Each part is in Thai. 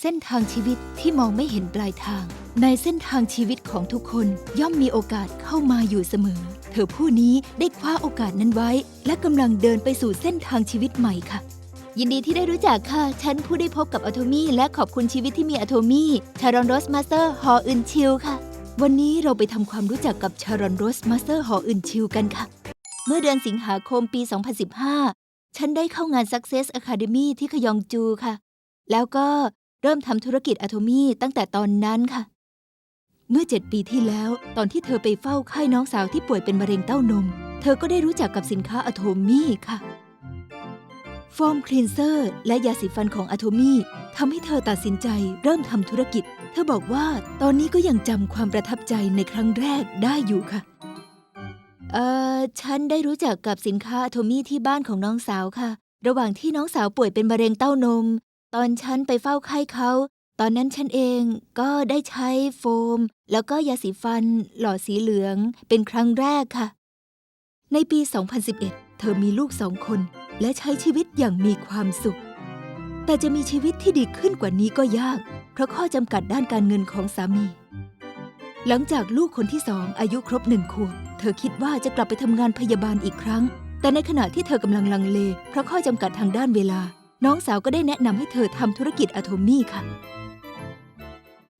เส้นทางชีวิตที่มองไม่เห็นปลายทาง ในเส้นทางชีวิตของทุกคนย่อมมีโอกาสเข้ามาอยู่เสมอ เธอผู้นี้ได้คว้าโอกาสนั้นไว้ และกำลังเดินไปสู่เส้นทางชีวิตใหม่ค่ะ ยินดีที่ได้รู้จักค่ะ ฉันผู้ได้พบกับอโทมี่และขอบคุณชีวิตที่มีอโทมี่ชารอนโรสมาสเตอร์ฮออึนชิลค่ะ วันนี้เราไปทำความรู้จักกับชารอนโรสมาสเตอร์ฮออึนชิลกันค่ะ เมื่อเดือนสิงหาคมปี 2015 ฉันได้เข้างาน Success Academy ที่ขยองจูค่ะ แล้วก็เริ่มทำธุรกิจอะโทมี่ตั้งแต่ตอนนั้นค่ะ เมื่อเจ็ดปีที่แล้ว ตอนที่เธอไปเฝ้าไข้น้องสาวที่ป่วยเป็นมะเร็งเต้านม เธอก็ได้รู้จักกับสินค้าอะโทมี่ค่ะโฟมคลีนเซอร์และยาสีฟันของอะโทมี่ทำให้เธอตัดสินใจเริ่มทำธุรกิจ เธอบอกว่าตอนนี้ก็ยังจำความประทับใจในครั้งแรกได้อยู่ค่ะ เอ่อ ฉันได้รู้จักกับสินค้าอะโทมี่ที่บ้านของน้องสาวค่ะ ระหว่างที่น้องสาวป่วยเป็นมะเร็งเต้านม ตอนฉันไปเฝ้าไข้เขา ตอนนั้นฉันเองก็ได้ใช้โฟม แล้วก็ยาสีฟัน หลอดสีเหลืองเป็นครั้งแรกค่ะ ในปี 2011 เธอมีลูกสองคน และใช้ชีวิตอย่างมีความสุข แต่จะมีชีวิตที่ดีขึ้นกว่านี้ก็ยาก เพราะข้อจำกัดด้านการเงินของสามี หลังจากลูกคนที่สองอายุครบหนึ่งขวบ เธอคิดว่าจะกลับไปทำงานพยาบาลอีกครั้ง แต่ในขณะที่เธอกำลังลังเล เพราะข้อจำกัดทางด้านเวลา น้องสาวก็ได้แนะนำให้เธอทำธุรกิจอะโทมี่ค่ะ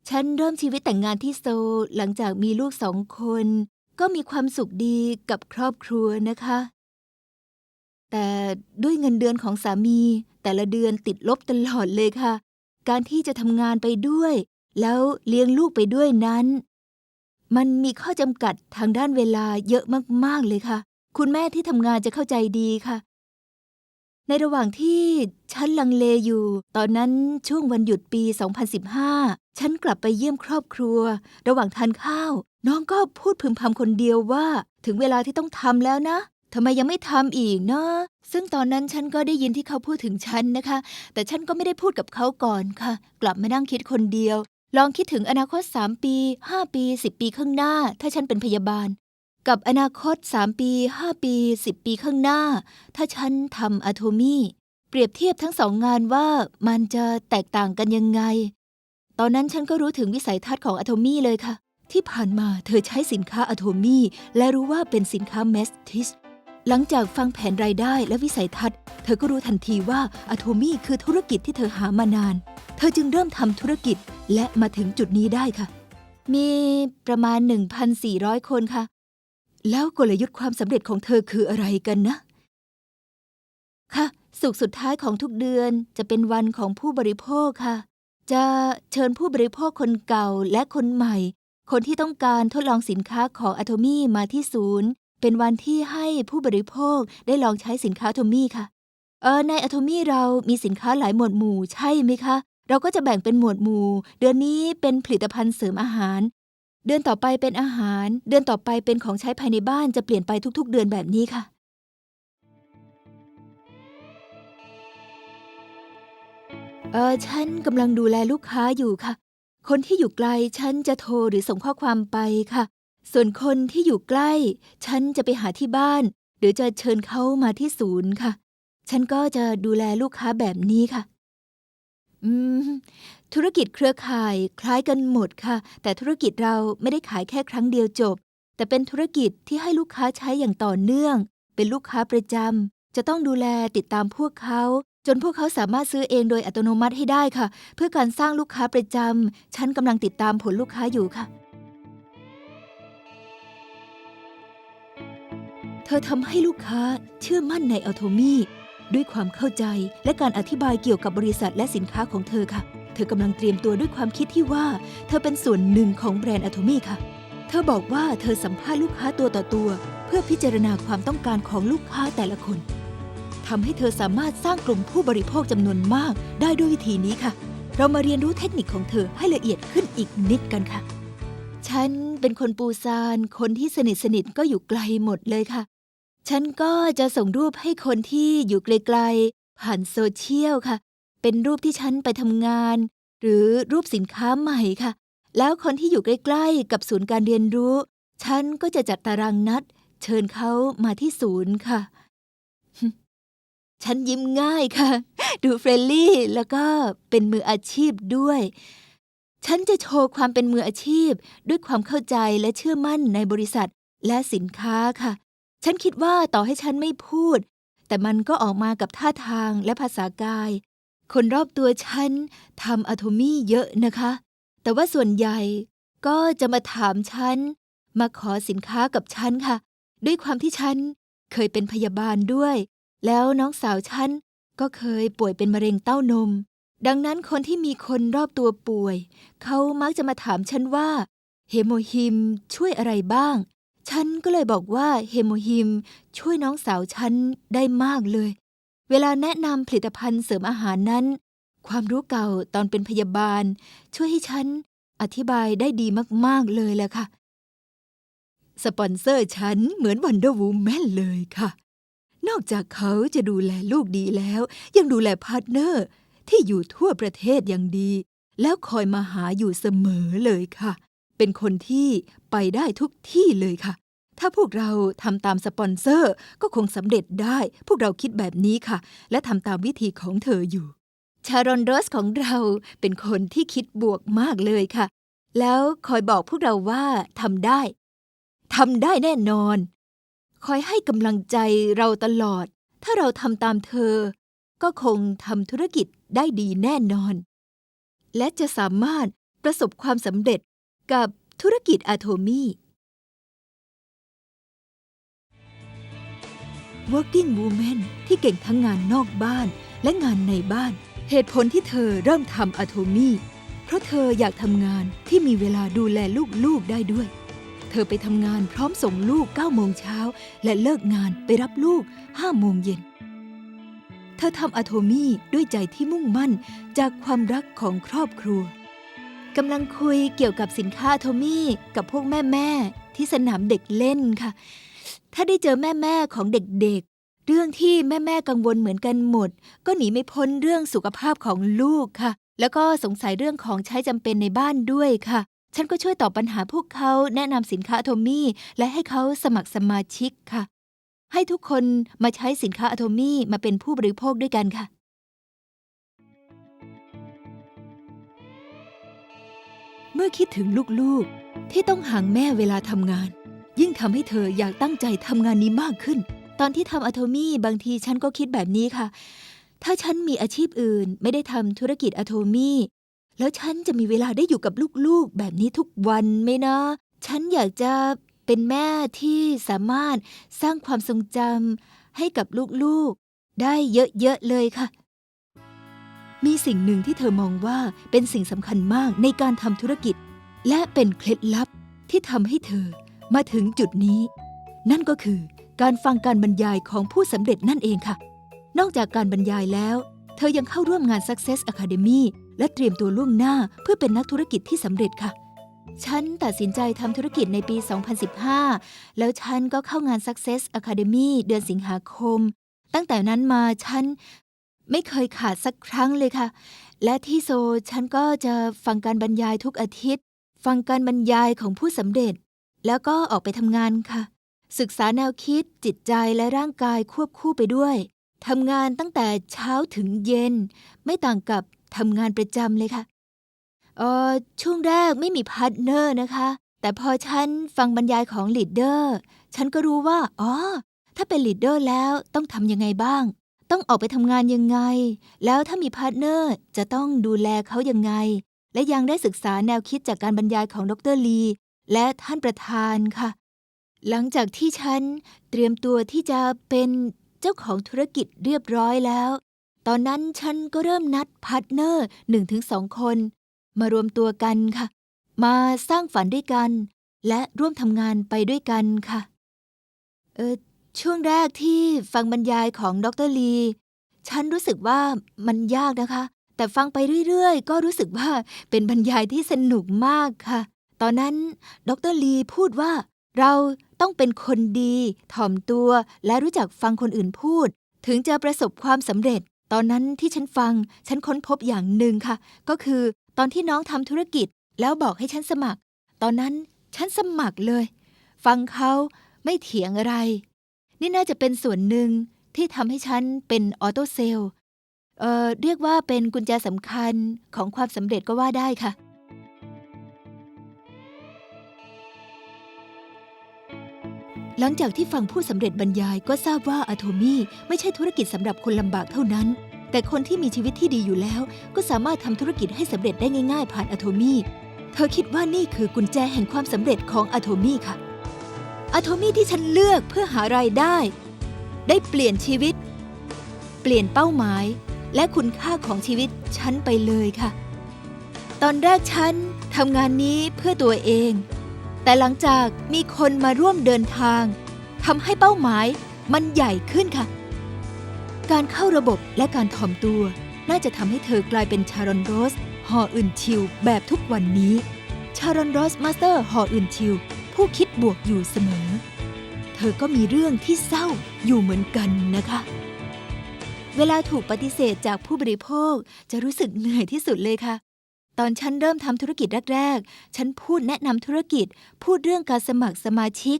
ฉันเริ่มชีวิตแต่งงานที่โซลหลังจากมีลูกสองคน ก็มีความสุขดีกับครอบครัวนะคะ แต่ด้วยเงินเดือนของสามี แต่ละเดือนติดลบตลอดเลยค่ะ การที่จะทำงานไปด้วย แล้วเลี้ยงลูกไปด้วยนั้น มันมีข้อจำกัดทางด้านเวลาเยอะมาก ๆ เลยค่ะ คุณแม่ที่ทำงานจะเข้าใจดีค่ะ ในระหว่างที่ฉันลังเลอยู่ ตอนนั้นช่วงวันหยุดปี 2015 ฉันกลับไปเยี่ยมครอบครัว ระหว่างทานข้าว น้องก็พูดพึมพำคนเดียวว่า ถึงเวลาที่ต้องทำแล้วนะทำไมยังไม่ทำอีกเนาะซึ่งตอนนั้นฉันก็ได้ยินที่เขาพูดถึงฉันนะคะ แต่ฉันก็ไม่ได้พูดกับเขาก่อนค่ะ กลับมานั่งคิดคนเดียว ลองคิดถึงอนาคต 3 ปี 5 ปี 10 ปีข้างหน้า ถ้าฉันเป็นพยาบาล กับอนาคต 3 ปี 5 ปี 10 ปีข้างหน้า ถ้าฉันทำอะโทมี่ เปรียบเทียบทั้งสองงานว่ามันจะแตกต่างกันยังไง ตอนนั้นฉันก็รู้ถึงวิสัยทัศน์ของอะโทมี่เลยค่ะ ที่ผ่านมาเธอใช้สินค้าอะโทมี่และรู้ว่าเป็นสินค้าเมสทิส หลังจากฟังแผนรายได้และวิสัยทัศน์ เธอก็รู้ทันทีว่าอะโทมี่คือธุรกิจที่เธอหามานาน เธอจึงเริ่มทำธุรกิจและมาถึงจุดนี้ได้ค่ะ มีประมาณ 1,400 คนค่ะ แล้วกลยุทธ์ความสำเร็จของเธอคืออะไรกันนะ ค่ะ สุขสุดท้ายของทุกเดือนจะเป็นวันของผู้บริโภคค่ะ จะเชิญผู้บริโภคคนเก่าและคนใหม่ คนที่ต้องการทดลองสินค้าของอะโทมี่มาที่ศูนย์ เป็นวันที่ให้ผู้บริโภคได้ลองใช้สินค้าโทมี่ค่ะ เออในอะโทมี่เรามีสินค้าหลายหมวดหมู่ใช่ไหมคะ เราก็จะแบ่งเป็นหมวดหมู่ เดือนนี้เป็นผลิตภัณฑ์เสริมอาหาร เดือนต่อไปเป็นอาหาร เดือนต่อไปเป็นของใช้ภายในบ้านจะเปลี่ยนไปทุก ๆ เดือนแบบนี้ค่ะ เออฉันกำลังดูแลลูกค้าอยู่ค่ะ คนที่อยู่ไกลฉันจะโทรหรือส่งข้อความไปค่ะ ส่วนคนที่อยู่ใกล้ ฉันจะไปหาที่บ้าน หรือจะเชิญเขามาที่ศูนย์ค่ะ ฉันก็จะดูแลลูกค้าแบบนี้ค่ะ อืม ธุรกิจเครือข่ายคล้ายกันหมดค่ะ แต่ธุรกิจเราไม่ได้ขายแค่ครั้งเดียวจบ แต่เป็นธุรกิจที่ให้ลูกค้าใช้อย่างต่อเนื่อง เป็นลูกค้าประจำจะต้องดูแลติดตามพวกเขา จนพวกเขาสามารถซื้อเองโดยอัตโนมัติให้ได้ค่ะ เพื่อการสร้างลูกค้าประจำฉันกำลังติดตามผลลูกค้าอยู่ค่ะ ธอทำให้ลูกค้าเชื่อมั่นในอัลโทมี่ด้วยความเข้าใจและการอธิบายเกี่ยวกับบริษัทและสินค้าของเธอค่ะ เธอกำลังเตรียมตัวด้วยความคิดที่ว่า เธอเป็นส่วนหนึ่งของแบรนด์อัลโทมี่ค่ะ เธอบอกว่าเธอสัมภาษณ์ลูกค้าตัวต่อตัว เพื่อพิจารณาความต้องการของลูกค้าแต่ละคนทำให้เธอสามารถสร้างกลุ่มผู้บริโภคจำนวนมากได้ด้วยวิธีนี้ค่ะ เรามาเรียนรู้เทคนิคของเธอให้ละเอียดขึ้นอีกนิดกันค่ะ ฉันเป็นคนปูซาน คนที่สนิทสนิทก็อยู่ไกลหมดเลยค่ะ ฉันก็จะส่งรูปให้คนที่อยู่ไกลๆ ผ่านโซเชียลค่ะ เป็นรูปที่ฉันไปทำงาน หรือรูปสินค้าใหม่ค่ะ แล้วคนที่อยู่ใกล้ๆ กับศูนย์การเรียนรู้ ฉันก็จะจัดตารางนัด เชิญเขามาที่ศูนย์ค่ะ ฉันยิ้มง่ายค่ะ ดูเฟรนลี่แล้วก็เป็นมืออาชีพด้วย ฉันจะโชว์ความเป็นมืออาชีพ ด้วยความเข้าใจและเชื่อมั่นในบริษัทและสินค้าค่ะ ฉันคิดว่าต่อให้ฉันไม่พูด แต่มันก็ออกมากับท่าทางและภาษากาย คนรอบตัวฉันทำอะโทมี่เยอะนะคะ แต่ว่าส่วนใหญ่ก็จะมาถามฉัน มาขอสินค้ากับฉันค่ะ ด้วยความที่ฉันเคยเป็นพยาบาลด้วย แล้วน้องสาวฉันก็เคยป่วยเป็นมะเร็งเต้านม ดังนั้นคนที่มีคนรอบตัวป่วย เขามักจะมาถามฉันว่า เฮโมฮิมช่วยอะไรบ้าง ฉันก็เลยบอกว่าเฮโมฮิมช่วยน้องสาวฉันได้มากเลย เวลาแนะนำผลิตภัณฑ์เสริมอาหารนั้น ความรู้เก่าตอนเป็นพยาบาล ช่วยให้ฉันอธิบายได้ดีมากๆเลยแหละค่ะ สปอนเซอร์ฉันเหมือนวันเดอร์วูแมนเลยค่ะ นอกจากเขาจะดูแลลูกดีแล้ว ยังดูแลพาร์ทเนอร์ที่อยู่ทั่วประเทศอย่างดี แล้วคอยมาหาอยู่เสมอเลยค่ะ เป็นคนที่ไปได้ทุกที่เลยค่ะ ถ้าพวกเราทำตามสปอนเซอร์ก็คงสำเร็จได้ พวกเราคิดแบบนี้ค่ะ และทำตามวิธีของเธออยู่ ชารอนโรสของเราเป็นคนที่คิดบวกมากเลยค่ะ แล้วคอยบอกพวกเราว่าทำได้ทำได้แน่นอน คอยให้กำลังใจเราตลอด ถ้าเราทำตามเธอ ก็คงทำธุรกิจได้ดีแน่นอน และจะสามารถประสบความสำเร็จ กับธุรกิจอะโทมี่ Working Woman ที่เก่งทั้งงานนอกบ้านและงานในบ้าน เหตุผลที่เธอเริ่มทำอะโทมี่ เพราะเธออยากทำงานที่มีเวลาดูแลลูกๆได้ด้วย เธอไปทำงานพร้อมส่งลูก9โมงเช้า และเลิกงานไปรับลูก5โมงเย็น เธอทำอะโทมี่ด้วยใจที่มุ่งมั่นจากความรักของครอบครัว กำลังคุยเกี่ยวกับสินค้าโทมี่กับพวกแม่ๆที่สนามเด็กเล่นค่ะ ถ้าได้เจอแม่ๆของเด็กๆ เรื่องที่แม่ๆกังวลเหมือนกันหมด ก็หนีไม่พ้นเรื่องสุขภาพของลูกค่ะ แล้วก็สงสัยเรื่องของใช้จำเป็นในบ้านด้วยค่ะ ฉันก็ช่วยตอบปัญหาพวกเขาแนะนำสินค้าโทมี่และให้เขาสมัครสมาชิกค่ะ ให้ทุกคนมาใช้สินค้าอโทมี่มาเป็นผู้บริโภคด้วยกันค่ะ มื่อคิดถึงลูกๆ ที่ต้องห่างแม่เวลาทำงาน ยิ่งทำให้เธออยากตั้งใจทำงานนี้มากขึ้น ตอนที่ทำอะโทมี่บางทีฉันก็คิดแบบนี้ค่ะ ถ้าฉันมีอาชีพอื่น ไม่ได้ทำธุรกิจอะโทมี่แล้วฉันจะมีเวลาได้อยู่กับลูกๆ แบบนี้ทุกวันไหมนะ ฉันอยากจะเป็นแม่ที่สามารถสร้างความทรงจำให้กับลูกๆ ได้เยอะๆเลยค่ะ มีสิ่งหนึ่งที่เธอมองว่าเป็นสิ่งสำคัญมากในการทำธุรกิจ และเป็นเคล็ดลับที่ทำให้เธอมาถึงจุดนี้ นั่นก็คือการฟังการบรรยายของผู้สำเร็จนั่นเองค่ะ นอกจากการบรรยายแล้ว เธอยังเข้าร่วมงาน Success Academy และเตรียมตัวล่วงหน้าเพื่อเป็นนักธุรกิจที่สำเร็จค่ะ ฉันตัดสินใจทำธุรกิจในปี 2015 แล้วฉันก็เข้างาน Success Academy เดือนสิงหาคม ตั้งแต่นั้นมาฉัน ไม่เคยขาดสักครั้งเลยค่ะ และที่โซฉันก็จะฟังการบรรยายทุกอาทิตย์ ฟังการบรรยายของผู้สำเร็จ แล้วก็ออกไปทำงานค่ะ ศึกษาแนวคิดจิตใจและร่างกายควบคู่ไปด้วยทำงานตั้งแต่เช้าถึงเย็น ไม่ต่างกับทำงานประจำเลยค่ะเออช่วงแรกไม่มีพาร์ทเนอร์นะคะ แต่พอฉันฟังบรรยายของลีดเดอร์ ฉันก็รู้ว่า อ๋อ ถ้าเป็นลีดเดอร์แล้วต้องทำยังไงบ้าง ต้องออกไปทำงานยังไง แล้วถ้ามีพาร์ทเนอร์จะต้องดูแลเขายังไง และยังได้ศึกษาแนวคิดจากการบรรยายของดรลี และท่านประธานค่ะ หลังจากที่ฉันเตรียมตัวที่จะเป็นเจ้าของธุรกิจเรียบร้อยแล้ว ตอนนั้นฉันก็เริ่มนัดพาร์ทเนอร์หนึ่งถึงสองคน มารวมตัวกันค่ะ มาสร้างฝันด้วยกัน และร่วมทำงานไปด้วยกันค่ะ เออ ช่วงแรกที่ฟังบรรยายของดรลี ฉันรู้สึกว่ามันยากนะคะ แต่ฟังไปเรื่อยๆ ก็รู้สึกว่าเป็นบรรยายที่สนุกมากค่ะ ตอนนั้นดรลีพูดว่า เราต้องเป็นคนดี ถ่อมตัวและรู้จักฟังคนอื่นพูด ถึงจะประสบความสำเร็จ ตอนนั้นที่ฉันฟังฉันค้นพบอย่างหนึ่งค่ะ ก็คือตอนที่น้องทำธุรกิจ แล้วบอกให้ฉันสมัคร ตอนนั้นฉันสมัครเลย ฟังเขาไม่เถียงอะไร นี่น่าจะเป็นส่วนหนึ่งที่ทำให้ฉันเป็นออโตเซลเอ่อเรียกว่าเป็นกุญแจสำคัญของความสำเร็จก็ว่าได้ค่ะ หลังจากที่ฟังผู้สำเร็จบรรยายก็ทราบว่าอะโทมี่ไม่ใช่ธุรกิจสำหรับคนลำบากเท่านั้น แต่คนที่มีชีวิตที่ดีอยู่แล้ว ก็สามารถทำธุรกิจให้สำเร็จได้ง่าย ๆ ผ่านอะโทมี่เธอคิดว่านี่คือกุญแจแห่งความสำเร็จของอะโทมี่ค่ะ อะโทมี่ที่ฉันเลือกเพื่อหารายได้ ได้เปลี่ยนชีวิต เปลี่ยนเป้าหมาย และคุณค่าของชีวิตฉันไปเลยค่ะ ตอนแรกฉันทำงานนี้เพื่อตัวเอง แต่หลังจากมีคนมาร่วมเดินทางทำให้เป้าหมายมันใหญ่ขึ้นค่ะ การเข้าระบบและการถ่อมตัว น่าจะทำให้เธอกลายเป็นชารอนโรสฮออื่นชิลแบบทุกวันนี้ ชารอนโรสมาสเตอร์ฮออื่นชิล ผู้คิดบวกอยู่เสมอ เธอก็มีเรื่องที่เศร้าอยู่เหมือนกันนะคะ เวลาถูกปฏิเสธจากผู้บริโภคจะรู้สึกเหนื่อยที่สุดเลยค่ะ ตอนฉันเริ่มทำธุรกิจแรกๆ ฉันพูดแนะนำธุรกิจ พูดเรื่องการสมัครสมาชิก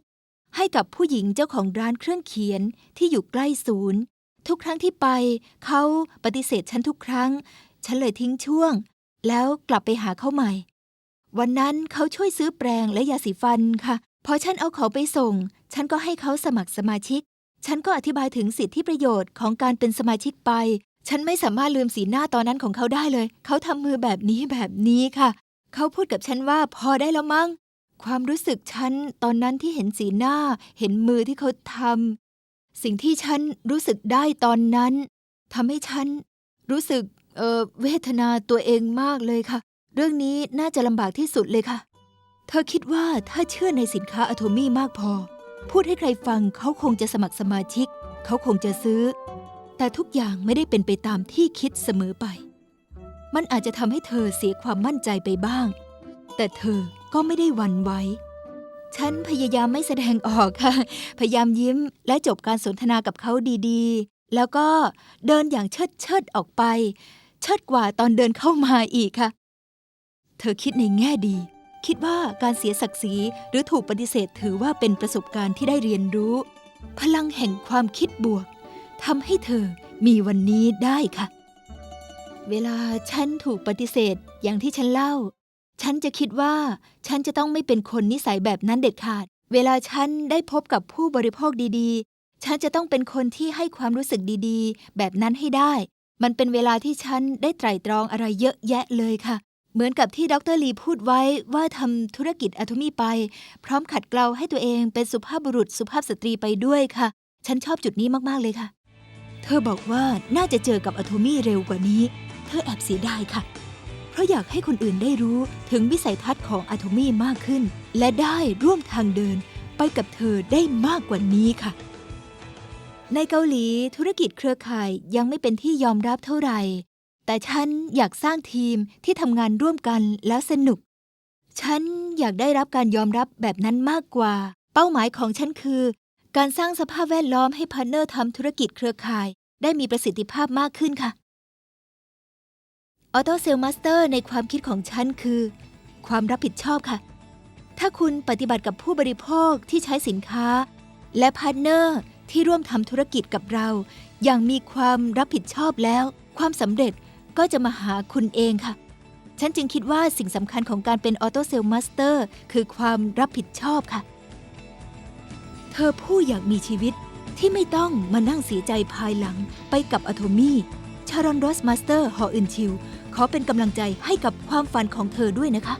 ให้กับผู้หญิงเจ้าของร้านเครื่องเขียนที่อยู่ใกล้ศูนย์ ทุกครั้งที่ไป เขาปฏิเสธฉันทุกครั้ง ฉันเลยทิ้งช่วง แล้วกลับไปหาเขาใหม่ วันนั้นเขาช่วยซื้อแปรงและยาสีฟันค่ะ พอฉันเอาเขาไปส่ง ฉันก็ให้เขาสมัครสมาชิก ฉันก็อธิบายถึงสิทธิประโยชน์ของการเป็นสมาชิกไป ฉันไม่สามารถลืมสีหน้าตอนนั้นของเขาได้เลย เขาทำมือแบบนี้แบบนี้ค่ะ เขาพูดกับฉันว่าพอได้แล้วมั้ง ความรู้สึกฉันตอนนั้นที่เห็นสีหน้า เห็นมือที่เขาทำสิ่งที่ฉันรู้สึกได้ตอนนั้นทำให้ฉันรู้สึกเออเวทนาตัวเองมากเลยค่ะ เรื่องนี้น่าจะลำบากที่สุดเลยค่ะ เธอคิดว่าถ้าเชื่อในสินค้าอะโทมี่มากพอ พูดให้ใครฟังเขาคงจะสมัครสมาชิก เขาคงจะซื้อ แต่ทุกอย่างไม่ได้เป็นไปตามที่คิดเสมอไป มันอาจจะทำให้เธอเสียความมั่นใจไปบ้าง แต่เธอก็ไม่ได้วันไหวฉันพยายามไม่แสดงออกค่ะ พยายามยิ้มและจบการสนทนากับเขาดีๆ แล้วก็เดินอย่างเชิดเชิดออกไป เชิดกว่าตอนเดินเข้ามาอีกค่ะ เธอคิดในแง่ดี คิดว่าการเสียศักดิ์ศรีหรือถูกปฏิเสธถือว่าเป็นประสบการณ์ที่ได้เรียนรู้ พลังแห่งความคิดบวกทำให้เธอมีวันนี้ได้ค่ะ เวลาฉันถูกปฏิเสธอย่างที่ฉันเล่า ฉันจะคิดว่าฉันจะต้องไม่เป็นคนนิสัยแบบนั้นเด็ดขาด เวลาฉันได้พบกับผู้บริโภคดีๆ ฉันจะต้องเป็นคนที่ให้ความรู้สึกดีๆ แบบนั้นให้ได้ มันเป็นเวลาที่ฉันได้ไตร่ตรองอะไรเยอะแยะเลยค่ะ เหมือนกับที่ดรลีพูดไว้ว่าทำธุรกิจอะโทมี่ไป พร้อมขัดเกลาให้ตัวเองเป็นสุภาพบุรุษสุภาพสตรีไปด้วยค่ะ ฉันชอบจุดนี้มาก ๆ เลยค่ะ เธอบอกว่าน่าจะเจอกับอะโทมี่เร็วกว่านี้ เธอแอบเสียดายค่ะ เพราะอยากให้คนอื่นได้รู้ถึงวิสัยทัศน์ของอะโทมี่มากขึ้น และได้ร่วมทางเดิน ไปกับเธอได้มากกว่านี้ค่ะ ในเกาหลีธุรกิจเครือข่ายยังไม่เป็นที่ยอมรับเท่าไหร่ แต่ฉันอยากสร้างทีมที่ทำงานร่วมกันแล้วสนุก ฉันอยากได้รับการยอมรับแบบนั้นมากกว่า เป้าหมายของฉันคือ การสร้างสภาพแวดล้อมให้พาร์เนอร์ทำธุรกิจเครือข่าย ได้มีประสิทธิภาพมากขึ้นค่ะออโต้เซลมาสเตอร์ในความคิดของฉันคือ ความรับผิดชอบค่ะ ถ้าคุณปฏิบัติกับผู้บริโภคที่ใช้สินค้า และพาร์เนอร์ที่ร่วมทำธุรกิจกับเรา อย่างมีความรับผิดชอบแล้ว ความสำเร็จ ก็จะมาหาคุณเองค่ะ ฉันจึงคิดว่าสิ่งสำคัญของการเป็นออโตเซลมาสเตอร์คือความรับผิดชอบค่ะ เธอผู้อยากมีชีวิตที่ไม่ต้องมานั่งเสียใจภายหลังไปกับอะโทมี่ชารอนโรสมาสเตอร์ ฮออึนชิลขอเป็นกำลังใจให้กับความฝันของเธอด้วยนะคะ